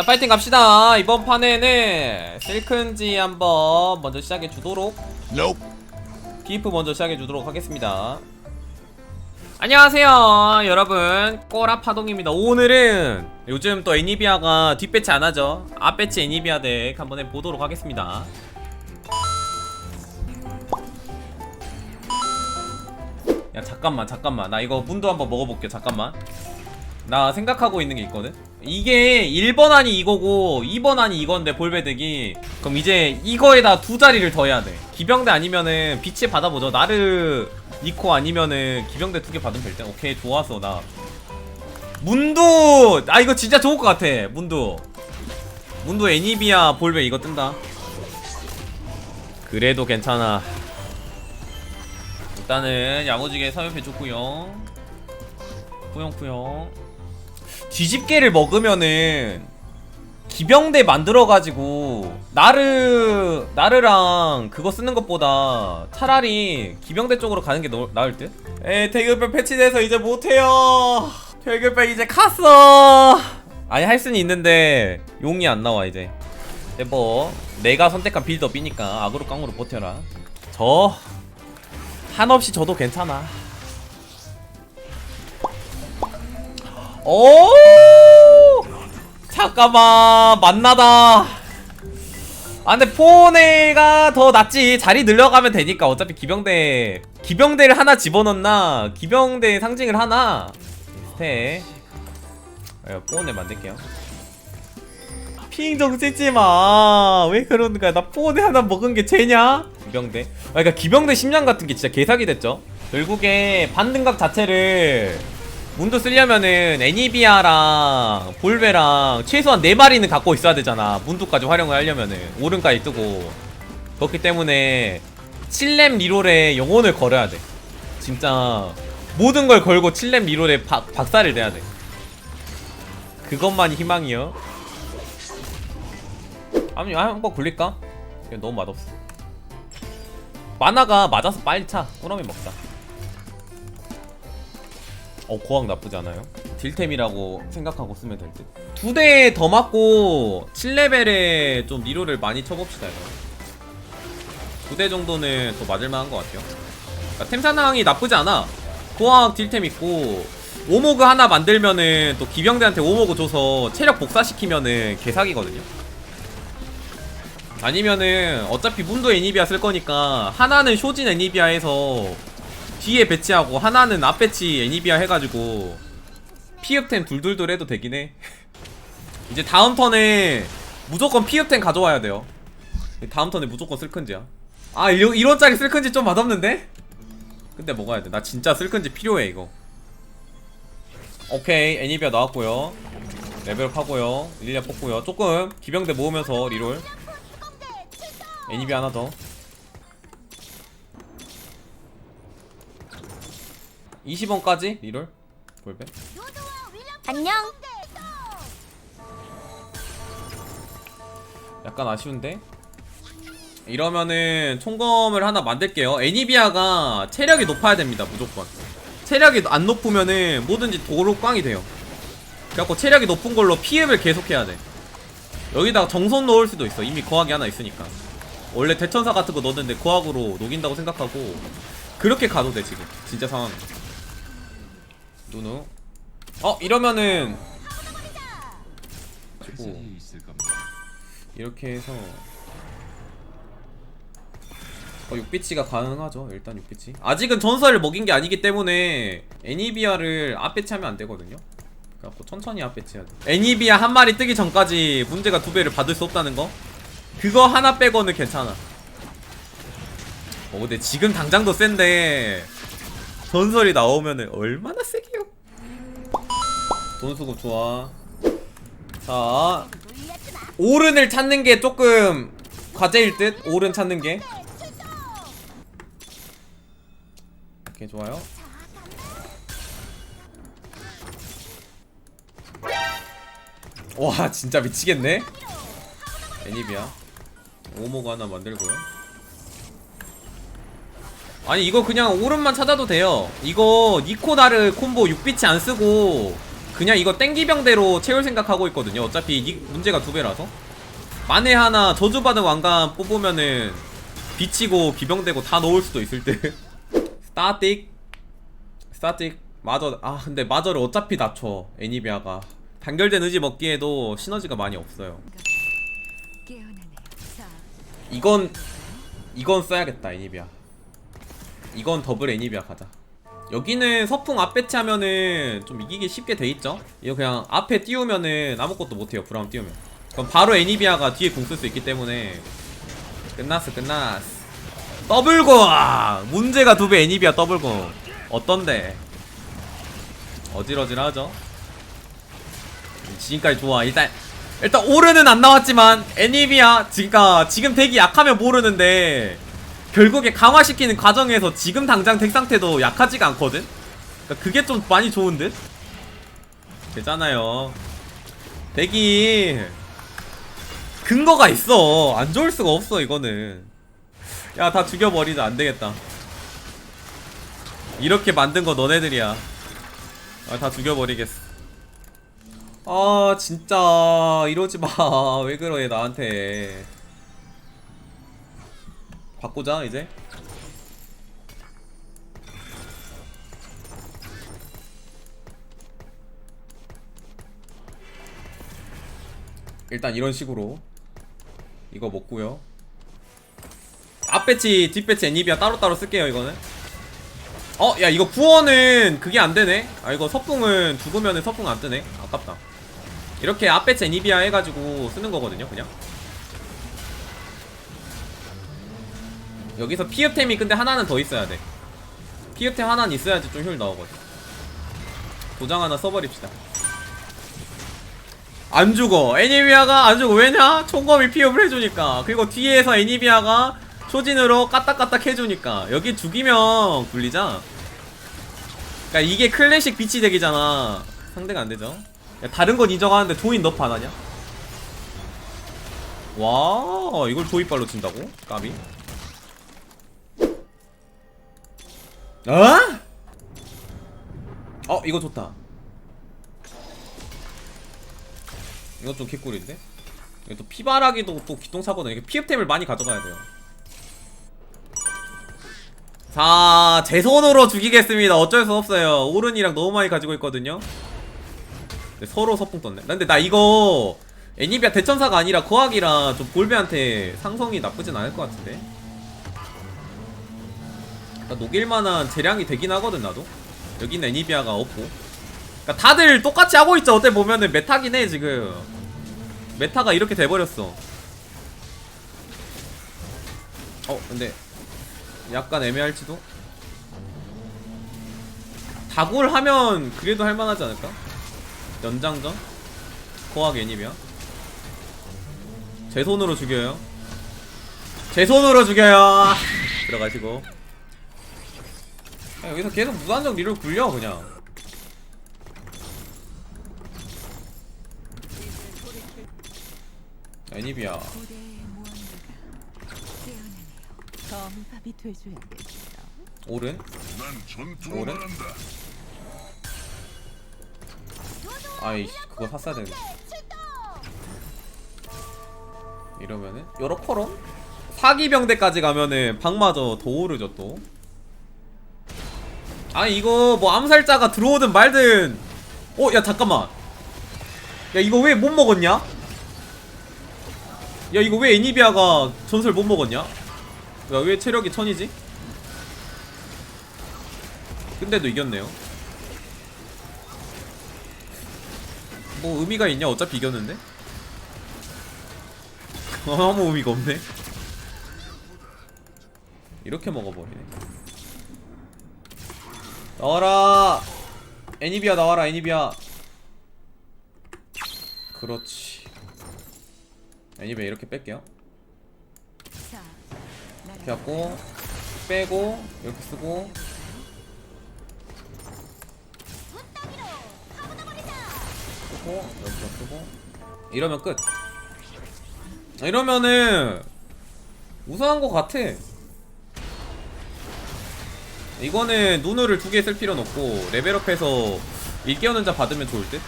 자 파이팅 갑시다. 이번 판에는 실큰지 한번 먼저 시작해 주도록. Nope. 기프 먼저 시작해 주도록 하겠습니다. 안녕하세요 여러분. 꼬라 파동입니다. 오늘은 요즘 또 애니비아가 뒷배치 안 하죠? 앞배치 애니비아 덱 한번 해보도록 하겠습니다. 야 잠깐만 잠깐만. 나 이거 문도 한번 먹어볼게 잠깐만. 나 생각하고 있는 게 있거든 이게 1번 안이 이거고 2번 안이 이건데 볼베덱이 그럼 이제 이거에다 두 자리를 더 해야 돼. 기병대 아니면은 빛이 받아보죠. 나르 니코 아니면은 기병대 두 개 받으면 될때. 오케이 좋았어 나. 문도 아 이거 진짜 좋을 것 같아. 문도 문도 애니비아 볼베 이거 뜬다. 그래도 괜찮아. 일단은 야무지게 사연패 줬구요. 뿌용뿌용 뒤집개를 먹으면은 기병대 만들어가지고 나르 나르랑 그거 쓰는 것보다 차라리 기병대 쪽으로 가는 게 너, 나을 듯? 에 태극별 패치돼서 이제 못해요. 태극별 이제 갔어. 아니 할 수는 있는데 용이 안 나와 이제. 뭐 내가 선택한 빌드업이니까 악으로 깡으로 버텨라. 저 한없이 저도 괜찮아 오! 잠깐만 만나다. 아 근데 포네가 더 낫지. 자리 늘려가면 되니까. 어차피 기병대 기병대를 하나 집어넣나? 기병대 상징을 하나? 비슷해 에, 포네 만들게요. 핑정 찍지마. 왜 거야? 나 포네 하나 먹은 게 죄냐? 기병대. 아 그러니까 기병대 심장 같은 게 진짜 개사기 됐죠? 결국에 반등각 자체를 문도 쓰려면은 애니비아랑 볼베랑 최소한 4마리는 갖고 있어야 되잖아. 문도까지 활용을 하려면은 오른까지 뜨고. 그렇기 때문에 7렘 리롤에 영혼을 걸어야 돼. 진짜 모든 걸 걸고 7렘 리롤에 박, 박살을 내야 돼. 그것만이 희망이요. 아니 한번 굴릴까? 너무 맛없어. 만화가 맞아서 빨리 차. 꾸러미 먹자 어 고학 나쁘지 않아요? 딜템이라고 생각하고 쓰면 될 듯. 두 대 더 맞고 7레벨에 좀 리로를 많이 쳐봅시다 두 대 정도는 더 맞을만한 것 같아요. 그러니까 템 상황이 나쁘지 않아. 고학 딜템 있고 오모그 하나 만들면은 또 기병대한테 오모그 줘서 체력 복사시키면은 개사기거든요. 아니면은 어차피 문도 애니비아 쓸 거니까 하나는 쇼진 애니비아에서 뒤에 배치하고 하나는 앞 배치 애니비아 해가지고 피읍템 둘둘둘 해도 되긴 해. 이제 다음 턴에 무조건 피읍템 가져와야 돼요. 다음 턴에 무조건 쓸큰지야. 아 1원짜리 쓸큰지 좀 맛없는데? 근데 먹어야 돼나 진짜 쓸큰지 필요해 이거. 오케이 애니비아 나왔고요. 레벨업 하고요. 릴리아 뽑고요. 조금 기병대 모으면서 리롤. 애니비아 하나 더 20원까지? 리롤? 볼배? 안녕. 약간 아쉬운데? 이러면은 총검을 하나 만들게요. 애니비아가 체력이 높아야 됩니다 무조건. 체력이 안 높으면은 뭐든지 도로 꽝이 돼요. 그래갖고 체력이 높은 걸로 피흡을 계속해야 돼. 여기다가 정선 넣을 수도 있어. 이미 거학이 하나 있으니까. 원래 대천사 같은 거 넣었는데 거학으로 녹인다고 생각하고 그렇게 가도 돼 지금. 진짜 상황 누누. 어 이러면은 오. 이렇게 해서 어, 6비치가 가능하죠. 일단 6비치 아직은 전설을 먹인 게 아니기 때문에 애니비아를 앞배치하면 안 되거든요. 그래갖고 천천히 앞배치해야 돼. 애니비아 한 마리 뜨기 전까지 문제가 두 배를 받을 수 없다는 거? 그거 하나 빼고는 괜찮아. 어 근데 지금 당장도 센데 전설이 나오면은 얼마나 세게요 돈 수급 좋아. 자 오른을 찾는 게 조금 과제일 듯? 오른 찾는 게? 오케이 좋아요. 와 진짜 미치겠네. 애니비야. 오모가 하나 만들고요. 아니 이거 그냥 오른만 찾아도 돼요. 이거 니코다르 콤보 6비치 안 쓰고 그냥 이거 땡기병대로 채울 생각하고 있거든요. 어차피 이 문제가 두 배라서. 만에 하나 저주받은 왕관 뽑으면은 비치고 비병되고 다 넣을 수도 있을 때 스타틱. 스타틱. 마저 아 근데 마저를 어차피 낮춰 애니비아가. 단결된 의지 먹기에도 시너지가 많이 없어요. 이건 이건 써야겠다 애니비아. 이건 더블 애니비아 가자 여기는 서풍 앞 배치 하면은 좀 이기기 쉽게 돼 있죠? 이거 그냥 앞에 띄우면은 아무것도 못해요 브라운 띄우면. 그럼 바로 애니비아가 뒤에 궁 쓸 수 있기 때문에. 끝났어 끝났어. 더블공 문제가 두 배 애니비아 더블공 어떤데? 어질어질하죠? 지금까지 좋아. 일단 일단 오르는 안 나왔지만 애니비아 지가 지금 덱이 약하면 모르는데 결국에 강화시키는 과정에서 지금 당장 덱 상태도 약하지가 않거든? 그러니까 그게 좀 많이 좋은 듯? 되잖아요. 덱이 근거가 있어. 안 좋을 수가 없어 이거는. 야 다 죽여버리자. 안 되겠다. 이렇게 만든 거 너네들이야. 아, 다 죽여버리겠어. 아 진짜. 이러지 마. 왜 그래 나한테. 바꾸자 이제. 일단 이런 식으로 이거 먹고요. 앞 배치, 뒷 배치 애니비아 따로따로 쓸게요 이거는. 어, 야 이거 구원은 그게 안 되네. 아 이거 석궁은 죽으면은 석궁 안 뜨네. 아깝다. 이렇게 앞배치 애니비아 해가지고 쓰는 거거든요, 그냥. 여기서 피읍템이 근데 하나는 더 있어야 돼. 피읍템 하나는 있어야지 좀 효율 나오거든. 도장 하나 써버립시다. 안 죽어. 애니비아가 안 죽어. 왜냐? 총검이 피읍을 해주니까. 그리고 뒤에서 애니비아가 초진으로 까딱까딱 해주니까. 여기 죽이면 굴리자. 그니까 이게 클래식 비치 덱이잖아. 상대가 안 되죠. 야, 다른 건 인정하는데 너프 안 하냐? 와, 이걸 조이발로 친다고? 까비. 어? 어, 이거 좋다. 이거 좀 개꿀인데? 이거 또 피바라기도 또 기동사거든. 이게 피흡템을 많이 가져가야 돼요. 자, 제 손으로 죽이겠습니다. 어쩔 수 없어요. 오른이랑 너무 많이 가지고 있거든요. 네, 서로 서풍 떴네. 근데 나 이거 애니비아 대천사가 아니라 거학이라 좀 볼베한테 상성이 나쁘진 않을 것 같은데. 나 녹일만한 재량이 되긴 하거든 나도. 여기는 애니비아가 없고. 그러니까 다들 똑같이 하고 있죠. 어때 보면은 메타긴 해 지금. 메타가 이렇게 돼버렸어. 어 근데 약간 애매할지도. 다굴 하면 그래도 할만하지 않을까? 연장전? 코악 애니비야? 제 손으로 죽여요 제 손으로 죽여요 들어가시고 야, 여기서 계속 무한정 리를 굴려 그냥. 애니비야. 오른? 오른? 아이 그거 샀어야 되는데. 이러면은? 요렇코론 사기병대까지 가면은 방마저 더 오르죠 또 아니 이거 뭐 암살자가 들어오든 말든. 어 야 잠깐만. 야 이거 왜 못 먹었냐? 야 이거 왜 애니비아가 전설 못 먹었냐? 야 왜 체력이 천이지? 근데도 이겼네요. 뭐 의미가 있냐? 어차피 이겼는데? 아무 의미가 없네. 이렇게 먹어버리네 나와라. 애니비아 나와라 애니비아. 그렇지. 애니비아 이렇게 뺄게요. 이렇게 갖고 빼고 이렇게 쓰고. 쓰고 여기다 쓰고. 이러면 끝. 이러면은 우승한 것 같아 이거는 누누를 두 개 쓸 필요는 없고 레벨업해서 일깨우는 자 받으면 좋을 듯?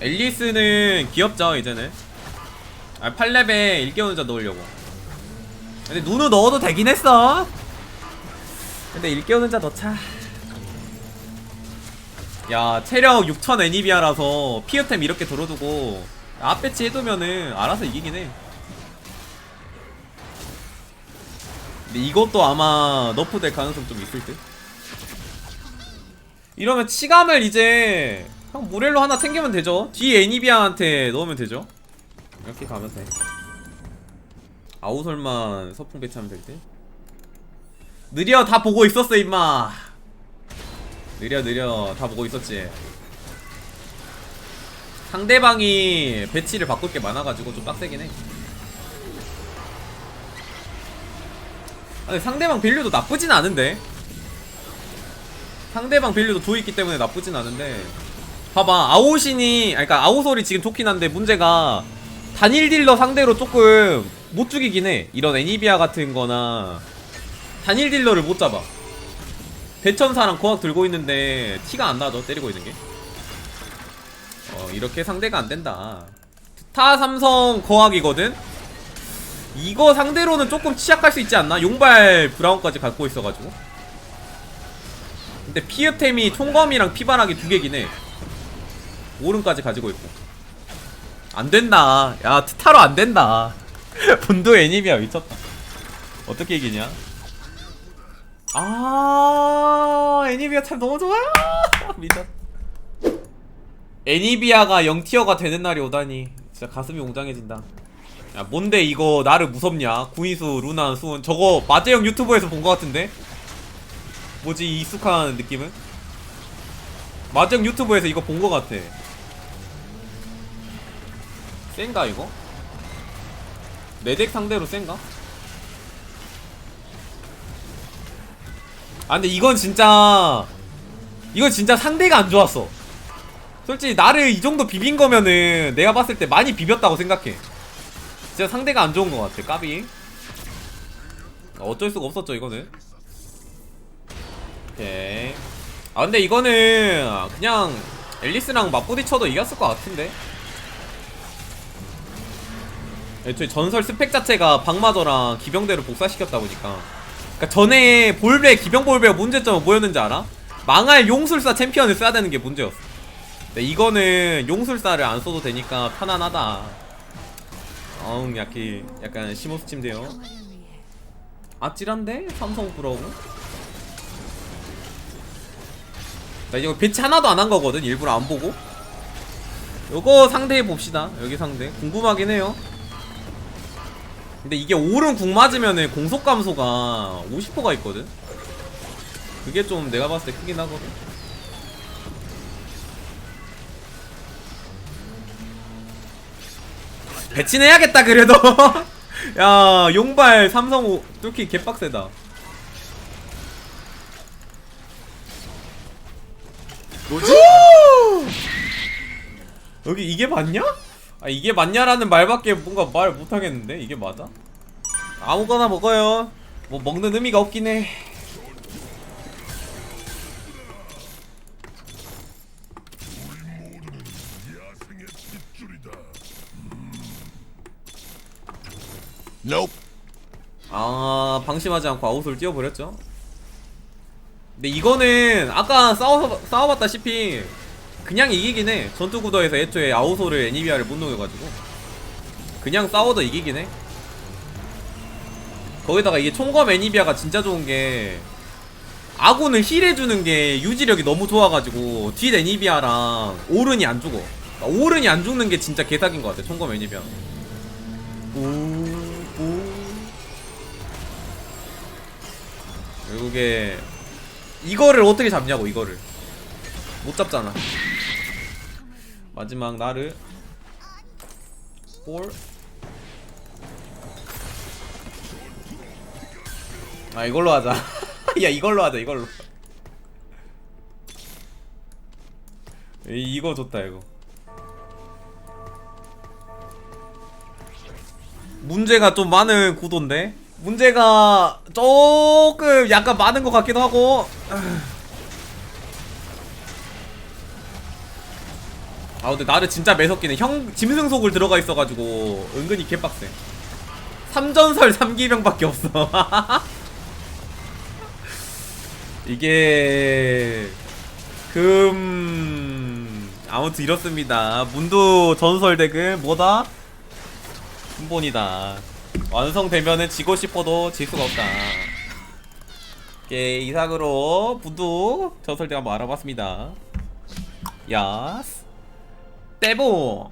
앨리스는 귀엽죠 이제는? 아 8렙에 일개혼자 넣으려고. 근데 누누 넣어도 되긴 했어. 근데 일개혼자 넣자. 야 체력 6000 애니비아라서 피어템 이렇게 들어두고 앞배치 해두면은 알아서 이기긴 해 근데 이것도 아마 너프 될 가능성 좀 있을 듯. 이러면 치감을 이제 형 모렐로 하나 챙기면 되죠? 뒤 애니비아한테 넣으면 되죠? 이렇게 가면 돼. 아우솔만 서풍 배치하면 될 듯. 느려 다 보고 있었어 임마. 느려 느려. 다 보고 있었지. 상대방이 배치를 바꿀 게 많아가지고 좀 빡세긴 해 아니 상대방 빌류도 나쁘진 않은데. 상대방 빌류도 두 있기 때문에 나쁘진 않은데. 봐봐 아오신이 아니 그니까 아오솔이 지금 좋긴 한데 문제가 단일 딜러 상대로 조금 못 죽이긴 해. 이런 애니비아 같은 거나. 단일 딜러를 못 잡아. 대천사랑 고학 들고 있는데 티가 안 나죠 때리고 있는 게? 어, 이렇게 상대가 안 된다. 타 삼성 거학이거든 이거 상대로는 조금 취약할 수 있지 않나? 용발 브라운까지 갖고 있어가지고. 근데 피읍템이 총검이랑 피바라기 두 개긴 해. 오른까지 가지고 있고. 안 된다. 야 트타로 안 된다. 분도 애니비아 미쳤다. 어떻게 이기냐? 아 애니비아 참 너무 좋아요 미쳤 애니비아가 0티어가 되는 날이 오다니. 진짜 가슴이 웅장해진다 야 뭔데 이거 나를 무섭냐? 구인수 루나 수은. 저거 마재형 유튜브에서 본 것 같은데? 뭐지 이 익숙한 느낌은? 마재형 유튜브에서 이거 본 것 같아. 센가 이거? 내덱 상대로 센가? 아 근데 이건 진짜 이건 진짜 상대가 안 좋았어. 솔직히 나를 이 정도 비빈 거면은 내가 봤을 때 많이 비볐다고 생각해 진짜 상대가 안 좋은 것 같아 까비. 어쩔 수가 없었죠 이거는. 오케이. 아 근데 이거는 그냥 앨리스랑 맞부딪혀도 이겼을 것 같은데? 애초에 전설 스펙 자체가 박마저랑 기병대를 복사시켰다 보니까. 그니까 전에 볼베 기병 볼베가 문제점은 뭐였는지 알아? 망할 용술사 챔피언을 써야 되는 게 문제였어. 근데 이거는 용술사를 안 써도 되니까 편안하다 어응 약간 약간 심호스침대요. 평화를 위해 아찔한데? 삼성 브라고? 나 이거 배치 하나도 안 한 거거든 일부러 안 보고. 요거 상대해 봅시다 여기 상대. 궁금하긴 해요. 근데 이게 오른 궁 맞으면은 공속 감소가 50%가 있거든? 그게 좀 내가 봤을 때 크긴 하거든 배치는 해야겠다 그래도 야 용발 삼성 오 뚫기 개빡세다 뭐지? 여기 이게 맞냐? 아 이게 맞냐라는 말밖에 뭔가 말 못하겠는데 이게 맞아? 아무거나 먹어요 뭐 먹는 의미가 없긴 해 Nope. 아 방심하지 않고 아웃을 뛰어버렸죠? 근데 이거는 아까 싸워, 싸워봤다시피 그냥 이기긴 해. 전투 구도에서 애초에 아우소를 애니비아를 못 녹여가지고. 그냥 싸워도 이기긴 해. 거기다가 이게 총검 애니비아가 진짜 좋은 게 아군을 힐해주는 게 유지력이 너무 좋아가지고 뒷 애니비아랑 오른이 안 죽어. 그러니까 오른이 안 죽는 게 진짜 개사기인 것 같아 총검 애니비아 오오 결국에 이거를 어떻게 잡냐고 이거를. 못 잡잖아. 마지막 나를. 볼. 아 이걸로 하자. 야 이걸로 하자 이걸로. 이- 이거 좋다 이거 문제가 좀 많은 구도인데? 문제가 조금 약간 많은 것 같기도 하고. 아 근데 나를 진짜 매섭기는 형 짐승속을 들어가 있어가지고 은근히 개빡세. 3전설 3기병밖에 없어. 이게 금 아무튼 이렇습니다. 문도 전설 덱은 뭐다? 근본이다. 완성되면은 지고 싶어도 질 수가 없다. 오케이 이상으로 문도 전설 덱 한번 알아봤습니다. 야스. 떼봉